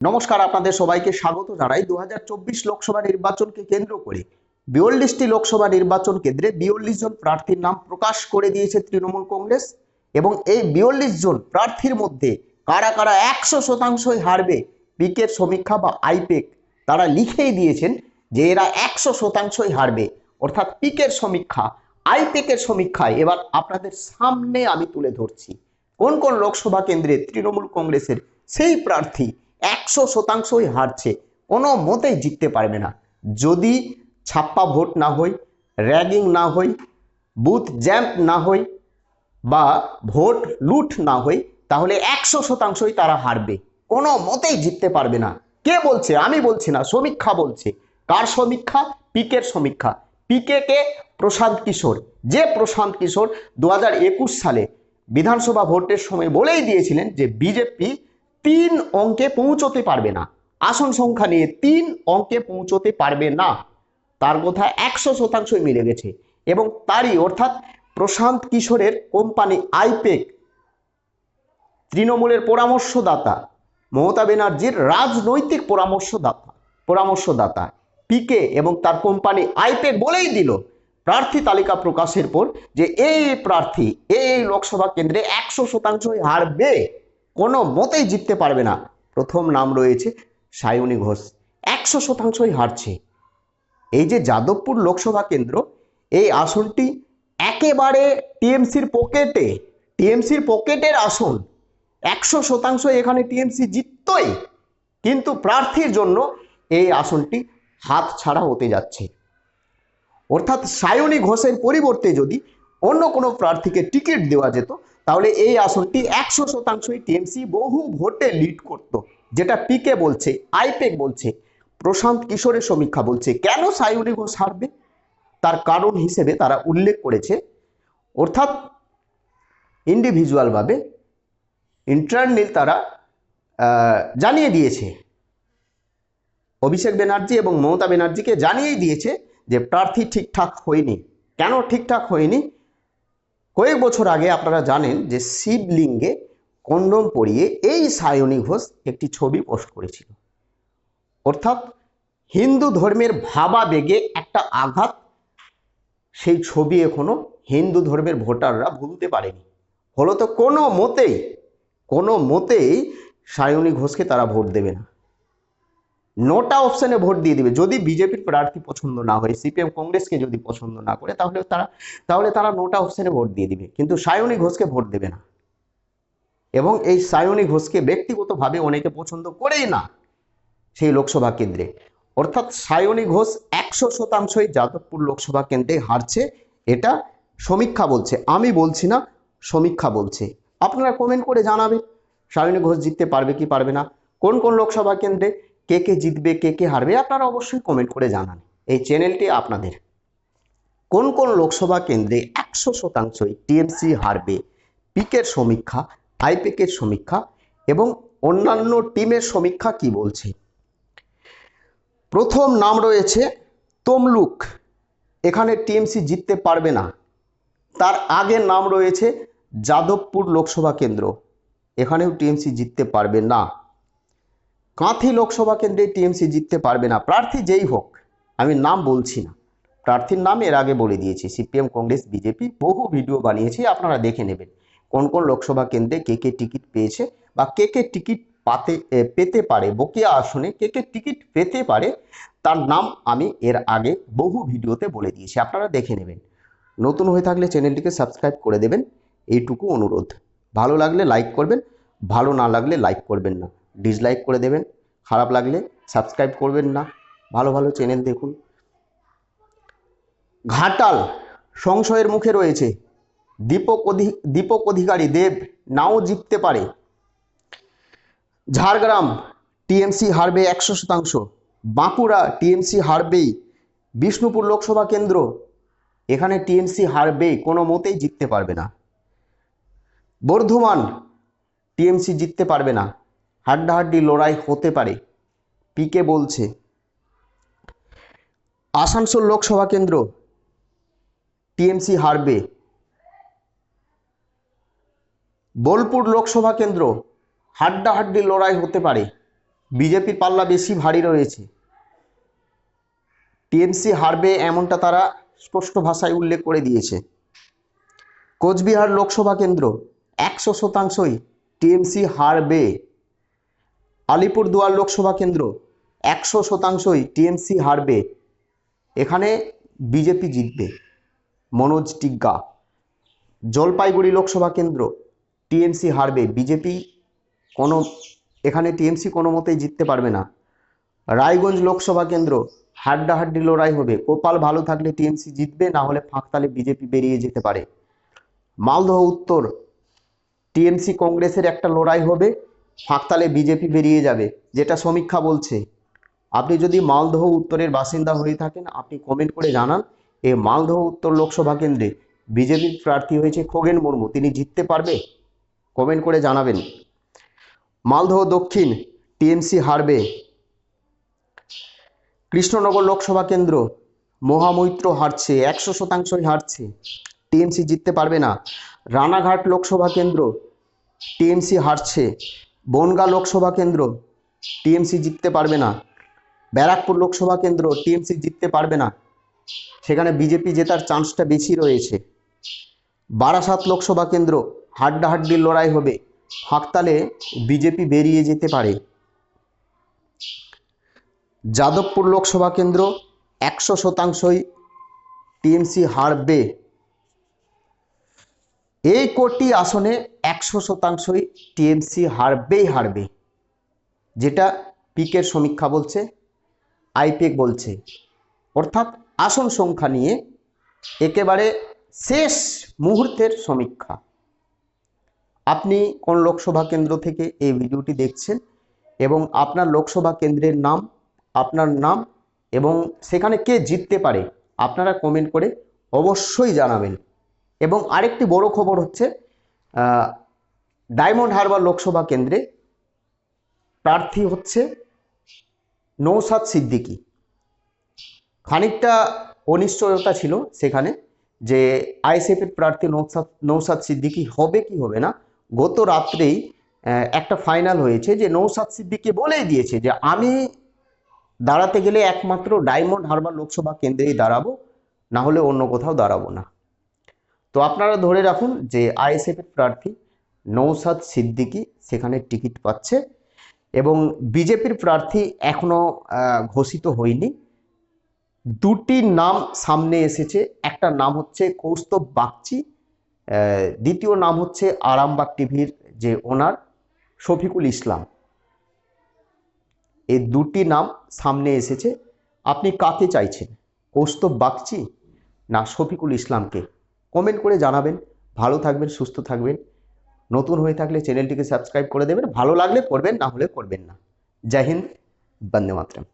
নমস্কার, আপনাদের সবাইকে স্বাগত জানাই দু হাজার চব্বিশ লোকসভা নির্বাচনকে কেন্দ্র করে। বিয়াল্লিশটি লোকসভা নির্বাচন কেন্দ্রে বিয়াল্লিশ জন প্রার্থীর নাম প্রকাশ করে দিয়েছে তৃণমূল কংগ্রেস এবং এই বিয়াল্লিশ জন প্রার্থীর মধ্যে কারা কারা একশো শতাংশই হারবে, পিকের সমীক্ষা বা আইপেক, তারা লিখেই দিয়েছেন যে এরা একশো শতাংশই হারবে। অর্থাৎ পিকের সমীক্ষা, আইপেকের সমীক্ষায় এবার আপনাদের সামনে আমি তুলে ধরছি। কোন কোন লোকসভা কেন্দ্রে তৃণমূল কংগ্রেসের সেই প্রার্থী একশো শতাংশই হারছে। কোনো মতেই জিততে পারবে না। যদি ছাপ্পা ভোট না হয়, র্যাগিং না হয়, বুথ জ্যাম্প না হয় বা ভোট লুট না হয়, তাহলে একশো শতাংশই তারা হারবে। কোনো মতেই জিততে পারবে না। কে বলছে? আমি বলছি না সমীক্ষা বলছে। কার সমীক্ষা পিকের সমীক্ষা পিকে কে? প্রশান্ত কিশোর। যে প্রশান্ত কিশোর দু হাজার একুশ সালে বিধানসভা ভোটের সময় বলেই দিয়েছিলেন যে বিজেপি তিন অঙ্কে পৌঁছতে পারবে না। আসন সংখ্যা নিয়ে তিন অঙ্কে পৌঁছতে পারবে না। তার কথা একশো শতাংশই মিলে গেছে এবং তারই অর্থাৎ প্রশান্ত কিশোরের কোম্পানি আইপেক তৃণমূলের পরামর্শদাতা, মমতা ব্যানার্জির রাজনৈতিক পরামর্শদাতা পরামর্শদাতা, পিকে এবং তার কোম্পানি আইপেক বলেই দিল প্রার্থী তালিকা প্রকাশের পর যে এই প্রার্থী এই লোকসভা কেন্দ্রে একশো শতাংশই হারবে। কোনো মতেই জিততে পারবে না। প্রথম নাম রয়েছে সায়নী ঘোষ। একশো শতাংশই হারছে। এই যে যাদবপুর লোকসভা কেন্দ্র, এই আসনটি একেবারে টিএমসির পকেটে, টিএমসির পকেটের আসন। একশো শতাংশ এখানে টিএমসি জিততই, কিন্তু প্রার্থীর জন্য এই আসনটি হাত ছাড়া হতে যাচ্ছে। অর্থাৎ সায়নী ঘোষের পরিবর্তে যদি অন্য কোনো প্রার্থীকে টিকিট দেওয়া যেত তাহলে এই আসনটি একশো শতাংশই টিএমসি বহু ভোটে লিড করত, যেটা পিকে বলছে আইপেক বলছে, প্রশান্ত কিশোরের সমীক্ষা বলছে। কেন সায়নী ঘোষ হারবে? তার কারণ হিসেবে তারা উল্লেখ করেছে, অর্থাৎ ইন্ডিভিজুয়ালভাবে ইন্টারনাল তারা জানিয়ে দিয়েছে। অভিষেক ব্যানার্জি এবং মমতা ব্যানার্জিকে জানিয়েই দিয়েছে যে প্রার্থী ঠিকঠাক হয়নি। কেন ঠিকঠাক হয়নি? কয়েক বছর আগে আপনারা জানেন যে শিবলিঙ্গে কন্ডম পরিয়ে এই সায়নী ঘোষ একটি ছবি পোস্ট করেছিল। অর্থাৎ হিন্দু ধর্মের ভাবাবেগে একটা আঘাত সেই ছবি এখনও হিন্দু ধর্মের ভোটাররা ভুলতে পারেনি। হলো তো কোনো মতেই কোনো মতেই সায়নী ঘোষকে তারা ভোট দেবে না। নোটা অপশনে ভোট দিয়ে দিবে। যদি বিজেপির প্রার্থী পছন্দ না হয়, সিপিএম কংগ্রেসকে যদি পছন্দ না করে, তাহলে তারা তাহলে তারা নোটা অপশনে ভোট দিয়ে দিবে। কিন্তু সায়নী ঘোষকে ভোট দেবে না। এবং এই সায়নী ঘোষকে ব্যক্তিগতভাবে অনেকে পছন্দ করেই না সেই লোকসভা কেন্দ্রে। অর্থাৎ সায়নী ঘোষ একশো শতাংশই যাদবপুর লোকসভা কেন্দ্রে হারছে। এটা সমীক্ষা বলছে। আমি বলছি না, সমীক্ষা বলছে। আপনারা কমেন্ট করে জানাবেন। সায়নী ঘোষ জিততে পারবে কি পারবে না? কোন কোন লোকসভা কেন্দ্রে কে কে জিতবে, কে কে হারবে আপনারা অবশ্যই কমেন্ট করে জানান। এই চ্যানেলটি আপনাদের। কোন কোন লোকসভা কেন্দ্রে একশো শতাংশই টিএমসি হারবে, পিকের সমীক্ষা, আইপেকের সমীক্ষা এবং অন্যান্য টিমের সমীক্ষা কি বলছে? প্রথম নাম রয়েছে তমলুক। এখানে টিএমসি জিততে পারবে না। তার আগের নাম রয়েছে যাদবপুর লোকসভা কেন্দ্র। এখানেও টিএমসি জিততে পারবে না। কাঁথি লোকসভা কেন্দ্রে টিএমসি জিততে পারবে না। প্রার্থী যেই হোক, আমি নাম বলছি না। প্রার্থীর নাম এর আগে বলে দিয়েছি, সিপিএম, কংগ্রেস, বিজেপি বহু ভিডিও বানিয়েছি, আপনারা দেখে নেবেন কোন কোন লোকসভা কেন্দ্রে কে কে টিকিট পেয়েছে বা কে কে টিকিট পাতে পেতে পারে, বকেয়া আসনে কে কে টিকিট পেতে পারে, তার নাম আমি এর আগে বহু ভিডিওতে বলে দিয়েছি, আপনারা দেখে নেবেন। নতুন হয়ে থাকলে চ্যানেলটিকে সাবস্ক্রাইব করে দেবেন, এইটুকু অনুরোধ। ভালো লাগলে লাইক করবেন, ভালো না লাগলে লাইক করবেন না। ডিসলাইক করে দেবেন, খারাপ লাগলে সাবস্ক্রাইব করবেন না, ভালো ভালো চ্যানেল দেখুন। ঘাটাল সংশয়ের মুখে রয়েছে। দীপক অধি, দীপক অধিকারী দেব নাও জিততে পারে। ঝাড়গ্রাম টিএমসি হারবে একশো শতাংশ, বাঁকুড়া টিএমসি হারবেই, বিষ্ণুপুর লোকসভা কেন্দ্র, এখানে টিএমসি হারবেই কোনো মতেই জিততে পারবে না। বর্ধমান টিএমসি জিততে পারবে না। হাড্ডাহাড্ডি লড়াই হতে পারে। পিকে বলছে, আসানসোল লোকসভা কেন্দ্র টিএমসি হারবে। বোলপুর লোকসভা কেন্দ্র হাড্ডাহাড্ডি লড়াই হতে পারে। বিজেপির পাল্লা বেশি ভারী রয়েছে। টিএমসি হারবে এমনটা তারা স্পষ্ট ভাষায় উল্লেখ করে দিয়েছে। কোচবিহার লোকসভা কেন্দ্র একশো শতাংশই টিএমসি হারবে। আলিপুরদুয়ার লোকসভা কেন্দ্র একশো শতাংশই টিএমসি হারবে। এখানে বিজেপি জিতবে। মনোজ টিগ্গা। জলপাইগুড়ি লোকসভা কেন্দ্র টিএমসি হারবে। বিজেপি কোনো, এখানে টিএমসি কোনো মতেই জিততে পারবে না। রায়গঞ্জ লোকসভা কেন্দ্র হাড্ডাহাড্ডি লড়াই হবে। কোপাল ভালো থাকলে টিএমসি জিতবে, না হলে ফাঁকতালে বিজেপি বেরিয়ে যেতে পারে। মালদহ উত্তর, টিএমসি কংগ্রেসের একটা লড়াই হবে। ফাঁকতালে বিজেপি বেরিয়ে যাবে, যেটা সমীক্ষা বলছে। আপনি যদি মালদহ উত্তরের বাসিন্দা হয়ে থাকেন, আপনি কমেন্ট করে জানান এই মালদহ উত্তর লোকসভা কেন্দ্রে বিজেপির প্রার্থী হয়েছে খোগেন মুর্মু, তিনি জিততে পারবে? কমেন্ট করে জানাবেন। মালদহ দক্ষিণ টিএমসি হারবে। কৃষ্ণনগর লোকসভা কেন্দ্র, মহামৈত্র হারছে, একশো শতাংশই হারছে। টিএমসি জিততে পারবে না। রানাঘাট লোকসভা কেন্দ্র, টিএমসি হারছে। বনগা লোকসভা কেন্দ্র, টিএমসি জিততে পারবে না। ব্যারাকপুর লোকসভা কেন্দ্র, টিএমসি জিততে পারবে না। সেখানে বিজেপি জেতার চান্সটা বেশি রয়েছে। বারাসাত লোকসভা কেন্দ্র, হাড্ডাহাড্ডির লড়াই হবে। হাকতালে বিজেপি বেরিয়ে যেতে পারে। যাদবপুর লোকসভা কেন্দ্র, একশো শতাংশই টিএমসি হারবে। এই কোটি আসনে একশো শতাংশই টিএমসি হারবেই হারবে, যেটা পিকের সমীক্ষা বলছে আইপেক বলছে। অর্থাৎ আসন সংখ্যা নিয়ে একেবারে শেষ মুহূর্তের সমীক্ষা। আপনি কোন লোকসভা কেন্দ্র থেকে এই ভিডিওটি দেখছেন এবং আপনার লোকসভা কেন্দ্রের নাম, আপনার নাম এবং সেখানে কে জিততে পারে, আপনারা কমেন্ট করে অবশ্যই জানাবেন। এবং আরেকটি বড় খবর হচ্ছে ডায়মন্ড হারবার লোকসভা কেন্দ্রে প্রার্থী হচ্ছে নৌসাদ সিদ্দিকী। খানিকটা অনিশ্চয়তা ছিল সেখানে যে আইএসএফের প্রার্থী নৌসাদ নৌসাদ সিদ্দিকী হবে কি হবে না, গত রাত্রেই একটা ফাইনাল হয়েছে যে নৌসাদ সিদ্দিকী বলেই দিয়েছে যে আমি দাঁড়াতে গেলে একমাত্র ডায়মন্ড হারবার লোকসভা কেন্দ্রেই দাঁড়াবো, না হলে অন্য কোথাও দাঁড়াবো না। তো আপনারা ধরে রাখুন যে আইএসএফের প্রার্থী নৌসাদ সিদ্দিকী সেখানে টিকিট পাচ্ছে এবং বিজেপির প্রার্থী এখনও আহ, ঘোষিত হয়নি। দুটি নাম সামনে এসেছে। একটা নাম হচ্ছে কৌস্তব বাগচি দ্বিতীয় নাম হচ্ছে আরামবাগ টিভির যে ওনার শফিকুল ইসলাম। এই দুটি নাম সামনে এসেছে। আপনি কাকে চাইছেন কৌস্তব বাগচি না শফিকুল ইসলামকে? কমেন্ট করে জানাবেন। ভালো থাকবেন, সুস্থ থাকবেন। নতুন হয়ে থাকলে চ্যানেলটিকে সাবস্ক্রাইব করে দেবেন। ভালো লাগলে করবেন, না হলে করবেন না। জয় হিন্দ, বন্দে মাতরম।